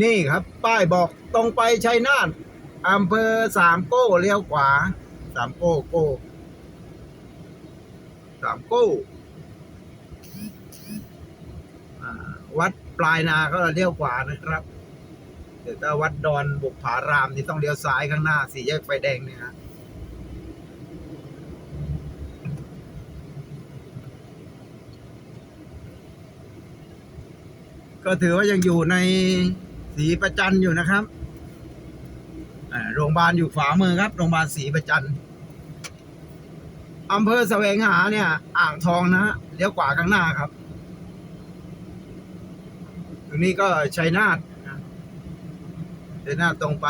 นี่ครับป้ายบอกตรงไปชัยนาทอำเภอสามโก้เลี้ยวขวาสามโก้โก้สามโก้วัดปลายนาก็เลี้ยวขวานะครับแต่ถ้าวัดดอนบุกผารามนี่ต้องเลี้ยวซ้ายข้างหน้าสี่แยกไฟแดงเนี่ยฮะก็ถือว่ายังอยู่ใน สีประจันอยู่นะครับโรงพยาบาลอยู่ขวามือครับ โรงพยาบาลศรีประจันอำเภอแสวงหาเนี่ย อ่างทองนะเลี้ยวขวาข้างหน้าครับ ตรงนี้ก็ชัยนาทชัยนาทตรงไป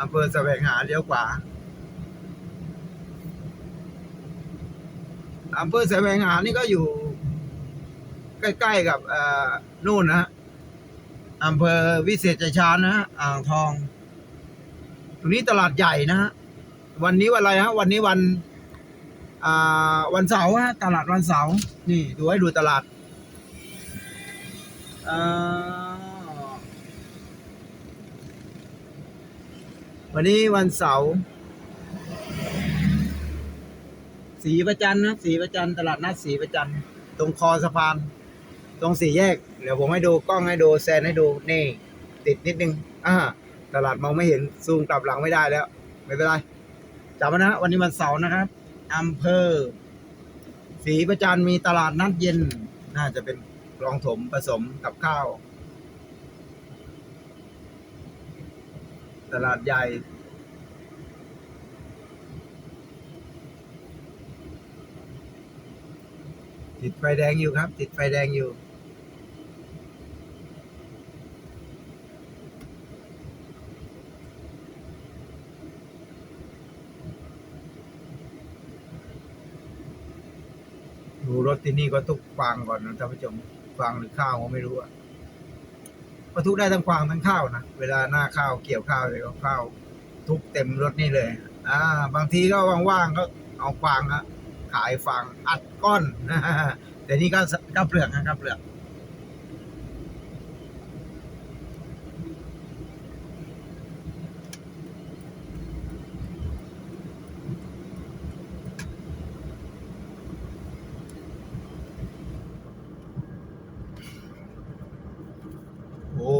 อำเภอแสวงหาเลี้ยวขวาอำเภอแสวงหานี่ก็อยู่ ใกล้ ๆ กับเอ่อนู่นนะฮะ อำเภอวิเศษชัยชาญนะฮะอ่างทอง ตรงนี้ตลาดใหญ่นะฮะวันนี้วันอะไรฮะ วันนี้วันอ่าวันเสาร์ฮะตลาดวันเสาร์นี่ ดูให้ดูตลาดอ่าวันนี้วันเสาร์สีประจันนะสีประจันตลาดนัดสีประจันตรงคอสะพาน ตรงสี่แยก เดี๋ยวผมให้ดูกล้องให้ดูแซนให้ดูนี่ ติดนิดนึงอ่าตลาดมองไม่เห็นซูมกลับหลังไม่ได้แล้ว ไม่เป็นไรจำไว้นะวันนี้วันเสาร์นะครับอำเภอศรีประจันมีตลาดนัดเย็น น่าจะเป็นกลองถมผสมกับข้าว ตลาดใหญ่ติดไฟแดงอยู่ครับ ติดไฟแดงอยู่ ดูรถที่นี่ก็ทุกฟางก่อนนะท่านผู้ชมฟางหรือข้าวก็ไม่รู้อะก็ทุกได้ทั้งฟางทั้งข้าวนะเวลาหน้าข้าวเกี่ยวข้าวเลยก็ข้าวทุกเต็มรถนี่เลย อ่า บางทีก็ว่างๆก็เอาฟางฮะขายฟางอัดก้อนแต่นี่ก็ก็เปลือกนะครับเปลือก โอ้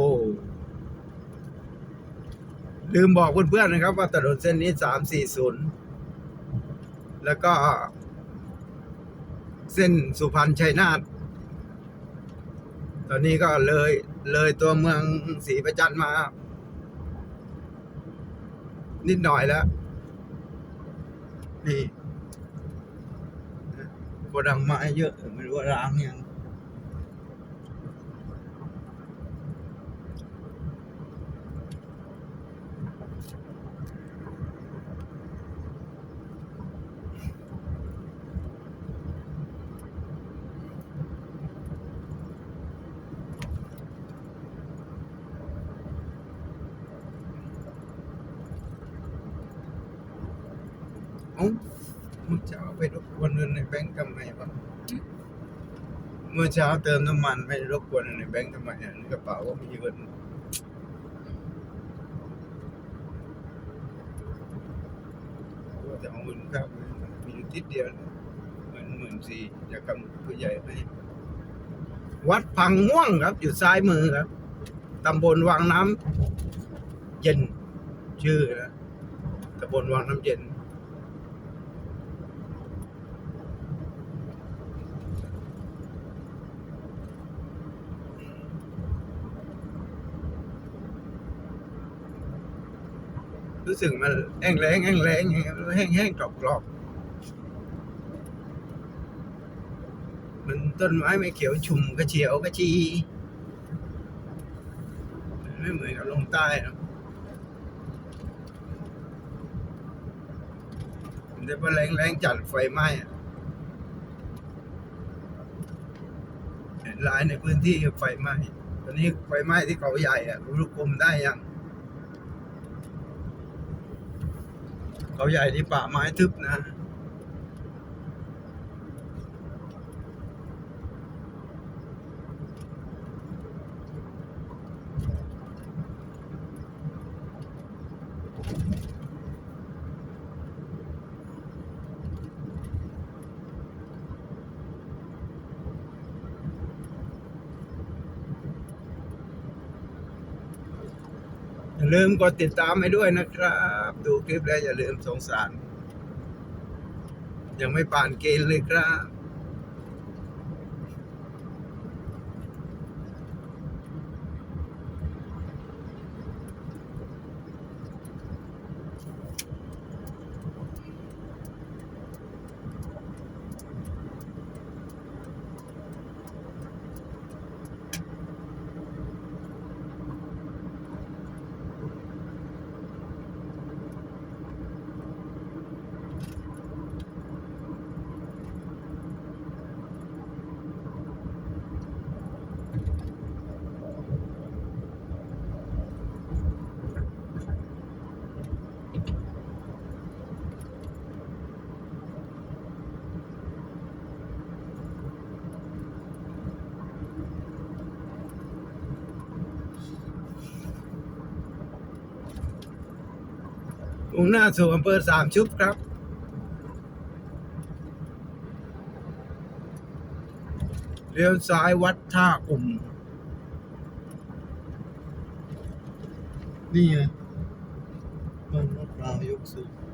ลืมบอกเพื่อนๆนะครับ ว่าถนนเส้นนี้สามสี่ศูนย์แล้วก็ เส้นสุพรรณชัยนาทตอนนี้ก็เลยเลยตัวเมืองศรีประจันมา นิดหน่อยแล้ว นี่โกดังไม้เยอะ ไม่รู้ว่าร้างยัง เอ้าเมื่อเช้าไปรบกวนเงินในแบงก์ทำไมวะเมื่อเช้าเติมน้ำมันไปรบกวนเงินในแบงก์ทำไมอะในกระเป๋าก็มีเงินจะเอาเงินครับมีอยู่ทิศเดียวนะเงินหมื่นสี่อยากกำผู้ใหญ่ให้วัดพังม่วงครับ อยู่ซ้ายมือครับตำบลวังน้ำเย็น ชื่อนะตำบลวังน้ำเย็น รู้สึกมันแห้งแรงแห้งแรงแห้งแห้งกรอบกรอบมันต้นไม้ไม่เขียวชุ่มกระเฉียวกระชีไม่เหมือนกับลงใต้นะแต่พอแรงแรงจัดไฟไหม้อะเห็นหลายในพื้นที่ไฟไหม้ตอนนี้ไฟไหม้ที่เขาใหญ่อะรู้คุมได้ยัง เขาใหญ่ที่ป่าไม้ทึบนะ อย่าลืมกดติดตามให้ด้วยนะครับ ดูคลิปแล้วอย่าลืมสงสาร ยังไม่ป่านเกณฑ์เลยครับ มุ่งหน้าสู่อำเภอสามชุบครับ เลี้ยวซ้ายวัดท่าอุ่ม นี่ไงบ้านมะพร้าวยกสูง